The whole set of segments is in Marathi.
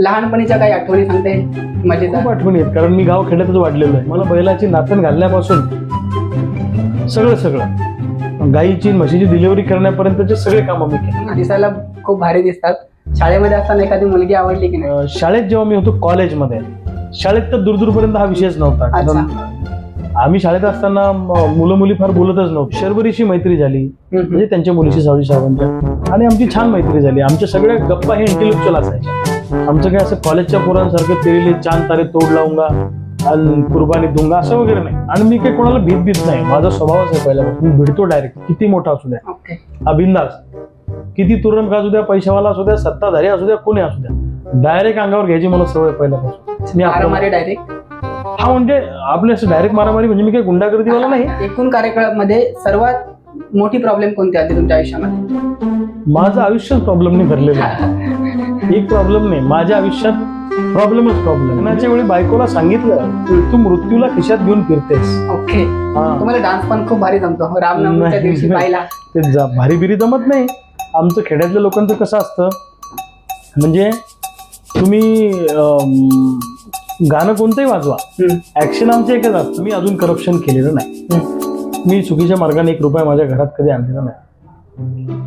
लहानपणीच्या काही आठवणी सांगते? मजेदार. खूप आठवणी आहेत कारण मी गाव खेड्यातच वाढलेलो आहे. मला बैलाची नातन घालण्यापासून सगळं सगळं. गाईची म्हशीची डिलिव्हरी करण्यापर्यंतचे सगळे कामं मी केले. दिसायला खूप भारी दिसतात. शाळेमध्ये असताना एखादी मुलगी आवडली की नाही? अं, शाळेत जेव्हा मी होतो कॉलेजमध्ये. शाळेत तर दूरदूरपर्यंत हा विषयच नव्हता. कारण आम्ही शाळेत असताना मुलं मुली फार बोलतच नव्हते. शर्वरीशी मैत्री झाली. म्हणजे त्यांच्या मुलीशी सावजी सावंत. आणि आमची छान मैत्री झाली. आमच्या सगळ्या गप्पा हे इंटेलेक्च्युअल असायच्या. आमचं काय असं कॉलेजच्या पोरांसारखं तेरीले चांद तारे तोड लावूंगा आणि कुर्बानी दूंगा असं वगैरे नाही. आणि मी काही कोणाला भीत भीत नाही. माझा स्वभावच आहे पहिला मी भिडतो डायरेक्ट किती मोठा असू द्या. बिंदास किती तुरंत असू द्या पैशावाला असू द्या सत्ताधारी असू द्या कोणी असू द्या. डायरेक्ट अंगावर घ्यायची मला सवय पहिल्यापासून. मी डायरेक्ट हा म्हणजे आपले असं डायरेक्ट मारामारी म्हणजे मी काही गुंडागर्दीवाला नाही. एकूण कार्यकाळामध्ये सर्वात मोठी प्रॉब्लेम कोणती आली तुमच्या आयुष्यामध्ये? माझं आयुष्यच प्रॉब्लेमने भरलेलं आहे. एक प्रॉब्लेम नाही माझ्या आयुष्यात प्रॉब्लेमच प्रॉब्लेम लग्नाच्या वेळी बायकोला सांगितलं तू मृत्यूला खिशात घेऊन फिरतेस. ओके. हा. तुम्हाला डान्स पण खूप भारी जमतो. रामनवमीच्या नाही. दिवशी पाहिला. ते जा भारी बिरी जमत नाही. आमचं खेड्यातल्या लोकांचं कसं असतं? म्हणजे तुम्ही गाणं कोणतंही वाजवा. ऍक्शन आमचं एकच असतं. मी अजून करप्शन केलेलं नाही. मी चुकीच्या मार्गाने एक रुपया माझ्या घरात कधी आणलेला नाही.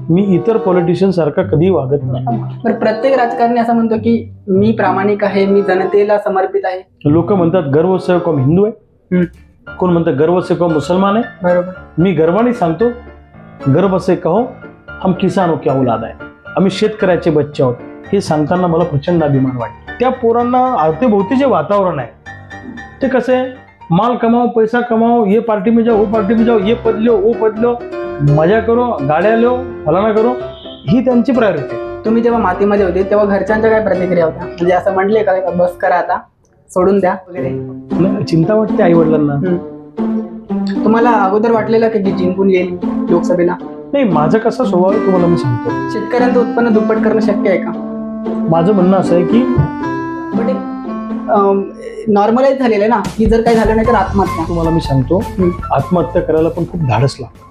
मी इतर पॉलिटिशियन सारखा कधी वागत नाही. प्रत्येक राजकारणी असं म्हणतो की मी प्रामाणिक आहे मी जनतेला समर्पित आहे. लोक म्हणतात गर्व से कौम हिंदू आहे. कोण म्हणतात गर्व से मुसलमान आहे? बरोबर. मी गर्वाने सांगतो गर्व से कहो हम किसानो क्या औलाद आहे. आम्ही शेतकऱ्याचे बच्चे आहोत. हे सांगताना मला प्रचंड अभिमान वाटतो. त्या पोरांना अवतीभोवती जे वातावरण आहे ते कसं आहे? माल कमाओ पैसा कमाओ ये पार्टी में जाओ वो पार्टी में जाओ ये पद लो वो पद लो मजा करो गाड्या लो फलाना करो ही त्यांची प्रायोरिटी तुम्ही जेव्हा मातीमध्ये होते तेव्हा घरच्यांच्या काय प्रतिक्रिया होत्या? म्हणजे असं म्हटले का बस करा आता सोडून द्या वगैरे? चिंता वाटते आई वडिलांना. तुम्हाला अगोदर वाटलेलं का की जिंकून येईल लोकसभेला? नाही माझा कसा स्वभाव तुम्हाला मी सांगतो. शेतकऱ्यांचं उत्पन्न दुप्पट करणं शक्य आहे का? माझं म्हणणं असं आहे की नॉर्मलाइज झालेलं आहे ना की जर काही झालं नाही तर आत्महत्या तुम्हाला मी सांगतो. आत्महत्या करायला पण खूप धाडस लागतं